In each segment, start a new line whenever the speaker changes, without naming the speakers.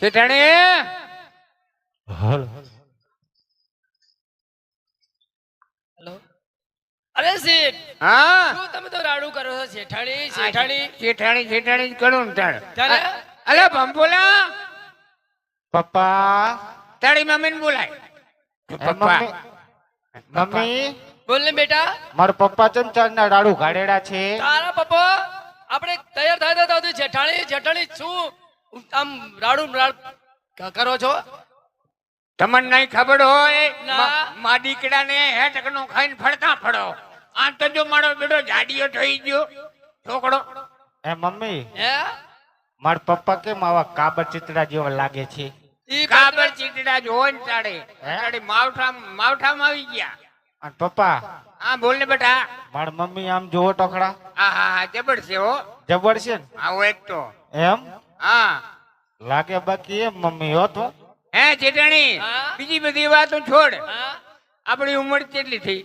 શેઠાણી?
Hello. અરે શેઠ
હા?
શું તમે તો રાડું કરો છો? શેઠાણી શેઠાણી.
શેઠાણી શેઠાણી જ કરું ને તાણ. અરે ભંભોલા.
પપ્પા.
તારી મમ્મીને બોલાય. પપ્પા.
મમ્મી
બોલ ને બેટા.
મારા પપ્પા ચમચાર ના રાડું ગાડેડા છે?
તારા પપ્પા આપણે તૈયાર થાય તો તારું જેઠાણી જેઠાણી શું આમ રાડું રાડ કરો છો?
તમને નહીં ખબર હોય
મા
મા- મા દીકરાને હેઠકનો ખાઈને ફળતા ફળો આ તો જો મારો બેટો જાડીયો થઈ ગયો. છોકરો.
એ મમ્મી
હે?
મારા પપ્પા કેમ આવા કાબર ચિતડા જેવા લાગે છે?
ઈ
કાબર ચિતડા જ હોય ને તારે તારે માવઠા માવઠામાં આવી ગયા.
અને પપ્પા
હા બોલ ને બેટા.
મારા મમ્મી આમ જોવો ટોકડા
હા હા હા જબર છે હો.
જબર છે ને?
આવો એક તો.
એમ?
હા.
લાગે બાકી મમ્મી હો તો.
હે
જેઠાણી
બીજી બધી વાતો છોડ. આપણી ઉંમર કેટલી થઈ?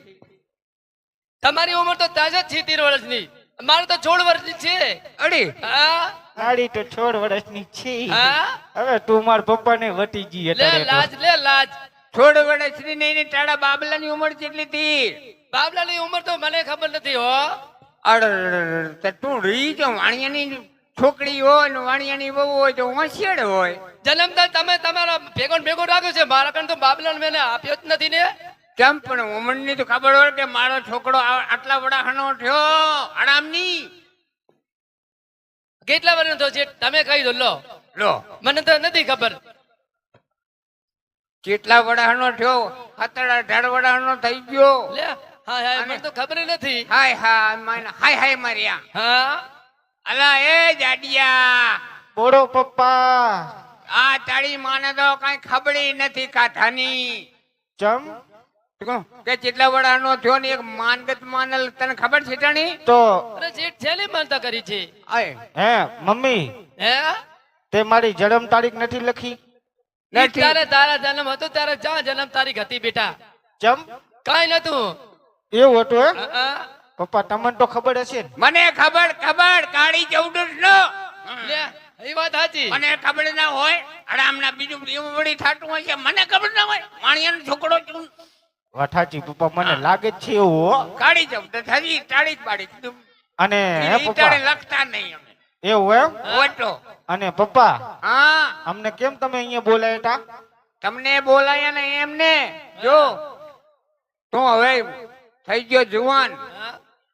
તમારી ઉંમર તો તાજા સિત્તેર વર્ષની. મારે તો છોડ વર્ષની છે.
અડી.
હા.
આડી તો છોડ વર્ષની છે.
હા?
હવે તું મારા પપ્પા ને વટી ગઈ
લે લાજ લે લાજ.
છોડ વર્ષની નહીં નહીં તારા બાબલાની ઉંમર કેટલી હતી?
બાબલાની ઉંમર તો મને ખબર નથી હો.
અડ તે તું રહી જો વાણિયાની છોકરી હોય ને વાણિયાની બહુ હોય તો હોશિયાર હોય.
જન્મતા તમે તમારા ભેગો ને ભેગો રાખ્યો છે. મારા કણ તો બાબલાને મેં આપ્યો જ નથી ને.
કેમ પણ ઉંમરની તો ખબર હોય કે મારો છોકરો આટલા આટલા વડાહનો થયો. આરામની.
કેટલા વર્ષનો થયો છે? તમે કહી દો લો.
લો.
મને તો નથી ખબર.
કેટલા વડાહનો થયો? સત્તર અઢાર વડાહનો થઈ ગયો.
લે હા હા મને તો ખબર નથી.
હાય હાય હાય હાય મારી
હા?
અલા એ જાડિયા
બોડો પપ્પા.
આ તાળી માને તો કઈ ખબડી નથી કાઠાની.
ચમ?
કે કેટલા વડાનો થયો ને એક માનગત માનલ તને ખબર છે ટાણી
તો
અરે જેઠ છેલ્લી માનતા કરી છે.
આય.
હે મમ્મી.
હે?
તે મારી જન્મ તારીખ નથી લખી?
નથી.
ત્યારે તારા જન્મ હતો ત્યારે જ્યાં જન્મ તારીખ હતી બેટા.
ચમ?
કાંઈ નતું.
એવું હતું હા. પપ્પા તમને તો ખબર હશે
મને ખબર ખબર કાળી ચૌદસ નો
લે એ વાત સાચી.
મને ખબર ના હોય આરામના બીજું એવું વળી થાતું હોય મને ખબર ના હોય વાણિયાનો છોકરો છું.
વઠાચી પપ્પા મને લાગે જ છે એવું
કાળી ચૌદસ હજી ટાળી જ પાડી
અને પપ્પા?
લખતા નહીં અમે.
એવું એમ?
ઓટો.
અને પપ્પા
હા.
અમને કેમ તમે અહીંયા બોલાયા તા
તમને બોલાયા ને એમને. જો તો હવે થઈ ગયો જુવાન.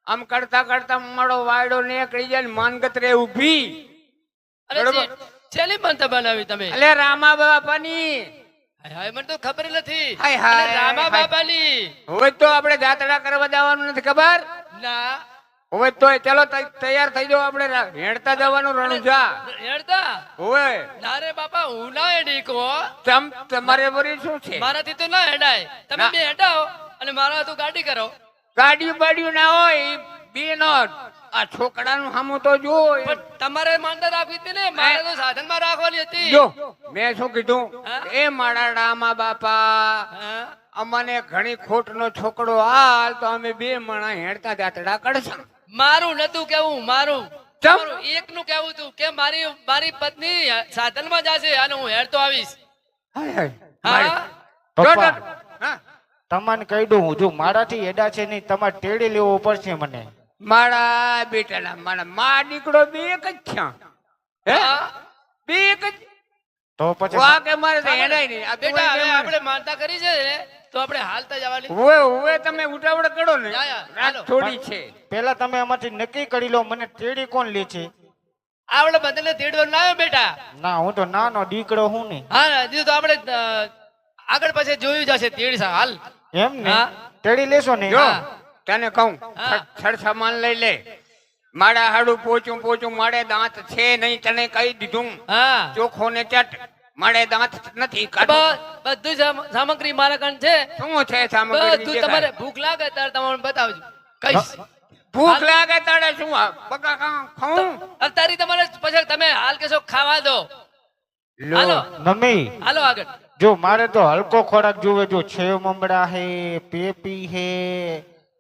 આમ કરતા કરતા મારો વાયડો નીકળી જાય માનગત રે ઊભી.
છેલ્લી માનતા બનાવી તમે?
એટલે રામા બાપાની
હાય, મને તો ખબર નથી.
હાય, હાય,
રામા બાપાની
હવે તો આપણે જાત્રા કરવા જવાનું નથી ખબર?
ના.
હોય તો ચાલો તૈયાર થઈ જાઓ આપણે હેડતા જવાનું રણુજા.
હેડતા?
હોય.
ના રે બાપા હું ના હેડી કો.
તમ તમારે વળી શું છે?
મારાથી તો ના હેડાય. તમે બે હેડાઓ અને મારા તો ગાડી કરો.
ગાડીયું બાડીયું ના હોય બે નો આ છોકરાનું સામું તો જો
તમારે માનતા આપી હતી ને? મારે તો સાધનમાં રાખવાની હતી.
જો મેં શું કીધું? એ મારા રામા બાપા અમને ઘણી ખોટ નો છોકરો હાલ તો અમે બે માણા હેડતા દાતડા કરશું.
મારું નતું કેવું મારું.
એક
નું એકનું કેવું તું કે મારી મારી પત્ની સાધનમાં જશે અને હું હેડતો આવીશ. હા?
જો, હા.
તમને કહી દઉં જો મારાથી એડા છે નહીં તમારે તેડી લેવો પડશે મને.
મારા બેટાના મારા મા દીકરો બે એક જ થયા. હે? બે એક જ.
તો પછી
વાહ કે મારે તો હેડાય નહીં. આ
બેટા હવે આપણે માનતા કરી છે ને? તો આપણે હાલતા જવાની.
ઓએ ઓએ તમે ઉતાવળ કરો ને. રાત થોડી છે.
પેલા તમે આમાંથી નક્કી કરી લો મને તેડી કોણ લે છે?
આવડે બદલે તેડવો ના આવ્યો બેટા.
ના હું તો નાનો દીકરો હું નહીં
હા ને હજુ તો આપણે આગળ પછી જોયું જશે તેડી સા હાલ.
એમ ને. તેડી લેશો ને
જો તને કહું. છડ સામાન લઈ લે. મારા હાડું પોચું પોચું મારે દાંત છે નહીં તને કહી દીધું.
ચોખો
ચોખ્ખો ને ચટ મારે દાંત નથી
બધું સામગ્રી મારા કણ છે.
શું છે સામગ્રી
બધું તમારે ભૂખ લાગે ત્યારે તમારે બતાવજો. કઈ
ભૂખ લાગે તારે શું? બકા ખાઉં- ખાઉં
અત્યારે તમારે પછી તમે હાલ કેશો ખાવા દો. હાલો.
મમ્મી.
હાલો આગળ.
જો મારે તો હલકો ખોરાક જોવે જો છેવ મમડા હે પેપી હે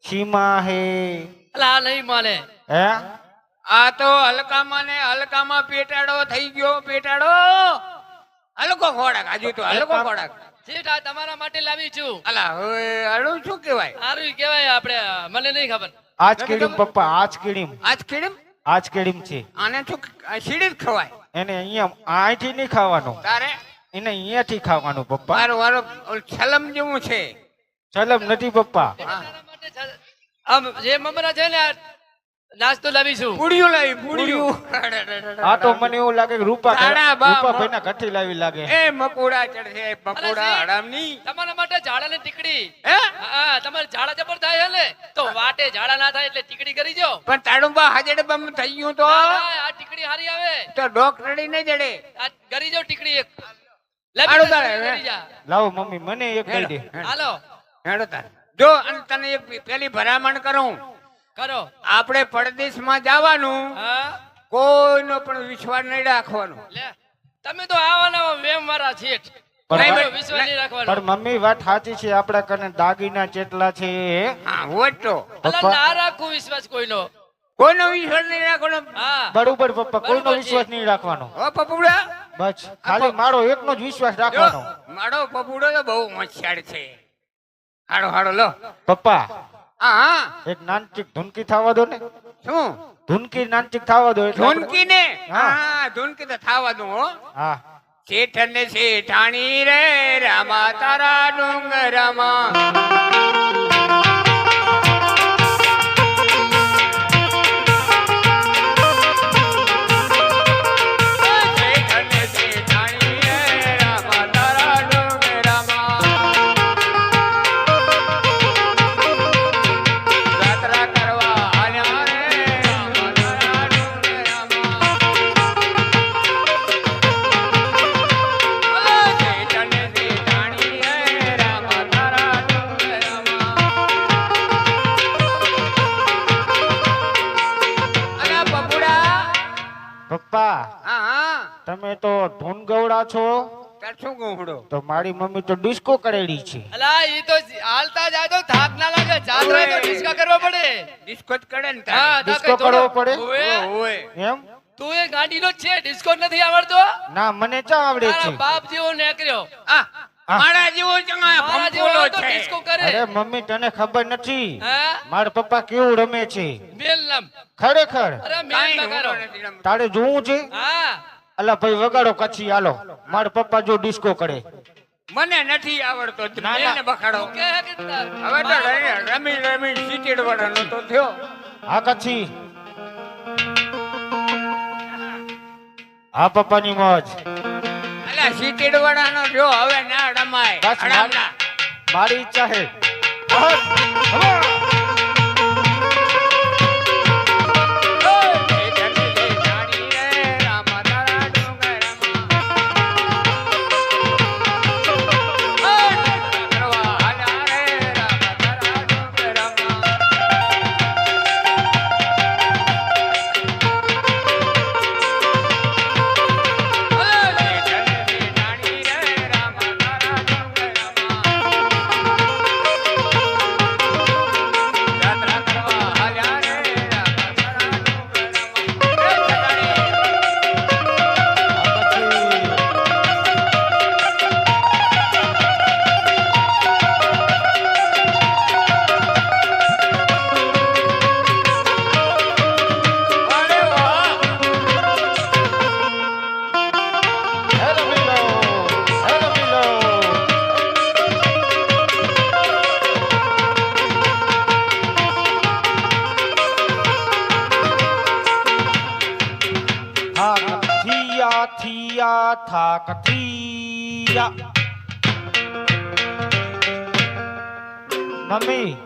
સીમા હે.
અલા આ નહીં માને
હે?
આ તો હલકામાં ને હલકામાં પેટાડો થઈ ગયો પેટાડો. હલકો ખોરાક આજુ તો હલકો ખોરાક.
આ તમારા માટે લાવી છું.
અલા હવે અડું શું કહેવાય?
સારું કહેવાય આપણે મને નહીં ખબર.
આજ કેડીમ પપ્પા આજ કેડીમ.
આજ કેડીમ?
આજ કેડીમ છે.
આને શું સીડી જ ખવાય.
એને અહીંયા અહીંથી નહીં ખાવાનું.
તારે?
એને અહીંયાથી ખાવાનું પપ્પા?
મારો વારો છલમ જેવું છે.
છલમ નથી પપ્પા.
આમ જે મમરા છે ને નાસ્તો લાવીશું.
પૂડિયું લાવી પૂડિયું.
આ તો મને એવું લાગે કે રૂપા રૂપા ભાઈના ઘઠી લાવી લાગે.
એ મકોડા ચડશે મકોડા હરામની
તમારા માટે ઝાડાની ટીકડી.
હે?
હા તમારે ઝાડા જબર થાય એટલે તો વાટે ઝાડા ના થાય એટલે ટીકડી કરી જો
પણ તાડુંબા હાજડે હાજર બમ થઈ ગયું તો?
ના, ના, આ ટીકડી હારી આવે.
તો ડોક રડી નહીં જડે.
આ કરી જો ટીકડી એક.
તારે.
લાવો મમ્મી મને એક દઈ દે
હાલો.
હેડો તાર. જો અને તને એક પેલી ભરામણ કરું.
કરો.
આપણે પરદેશમાં જવાનું કોઈનો પણ વિશ્વાસ નહીં રાખવાનો.
તમે તો આવવાના મેમ મારા શેઠ.
પણ
કોઈનો
ભાઈ-
વિશ્વાસ નહીં રાખવાનો.
પણ મમ્મી વાત સાચી છે આપડે કને દાગીના ચેટલા છે
હા? હોય તો.
ના રાખું વિશ્વાસ કોઈનો.
કોઈનો વિશ્વાસ નહીં રાખવાનો.
બરોબર પપ્પા કોઈનો વિશ્વાસ નહીં રાખવાનો.
હો પપુડા
બસ ખાલી મારો એકનો જ વિશ્વાસ રાખવાનો.
મારો પપુડો તો બહુ હોશિયાર છે. હાડો હાડો લો.
પપ્પા
હા હા.
એક નાનચીક ધૂનકી થવા દો ને.
શું?
ધૂનકી નાનચીક થવા દો
ધુનકી ને
હા.
હા ધૂનકી તો થાવા દો હો.
હા.
શેઠ ને શેઠાણી રે રામા તારા ડુંગરામાં.
તો ધૂન ગવડા છો? તો મારી મમ્મી તો ડિસ્કો કરેલી છે.
અલા ઈ તો હાલતા જાય તો થાક ના લાગે. જાત્રા તો ડિસ્કો કરવો પડે. હા
ડિસ્કો કરવો પડે?
ઓવે.
એમ?
તું એ ગાંડીનો જ છે ડિસ્કો નથી આવડતો?
ના મને ચા આવડે છે.
બાપ જેવો નેકર્યો
મારા જેવો ચંગા
મારા જેવો તો
છે.
ડિસ્કો કરે.
અરે મમ્મી તને ખબર નથી. મારા પપ્પા કેવું રમે છે?
મેલ
ખરેખર?
અરે મેલ.
તારે જોવું છે?
હા.
અલા ભાઈ વગાડો કચ્છી હાલો. મારા પપ્પા જો ડિસ્કો કરે.
મને નથી આવડતો
ના,
બખાડો. હવે તો રમી- રમી રમી વાળાનો તો થયો.
હા કચ્છી. હા પપ્પાની મોજ.
અલા સીટીડવાનો થયો હવે ના રમાય.
બસ મારી ઈચ્છા હે. થા કથિયા મમ્મી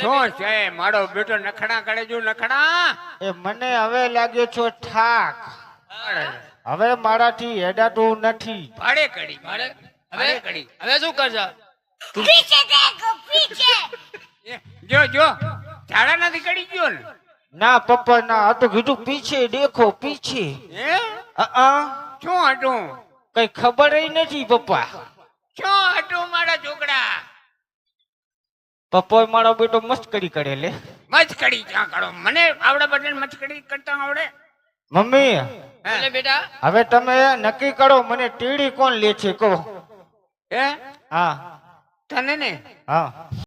શું છે? મારો બેટો નખડા કરે જો નખડા
એ મને હવે લાગ્યો છો ઠાક.
હા.
હવે મારાથી હેડાતું નથી.
ભાડે કડી ભાડે.
હવે?
કડી
હવે શું કરશે?
એ, જો જો. ઝાડા નથી કડી ગયો ને.
ના પપ્પા ના આ તો કીધું પીછે દેખો પીછે.
હે? શું હતું
કઈ ખબર નથી પપ્પા.
શું હતું મારા છોકરા
પપ્પા મારો બેટો મસ્કરી કરે લે.
મસ્કરી ક્યાં કરો? મને આવડે બદલે મસ્કરી કરતા આવડે?
મમ્મી
હા.
બેટા.
હવે તમે નક્કી કરો મને ટીડી કોણ લે છે કહો.
હે?
હા.
તને ને?
હા.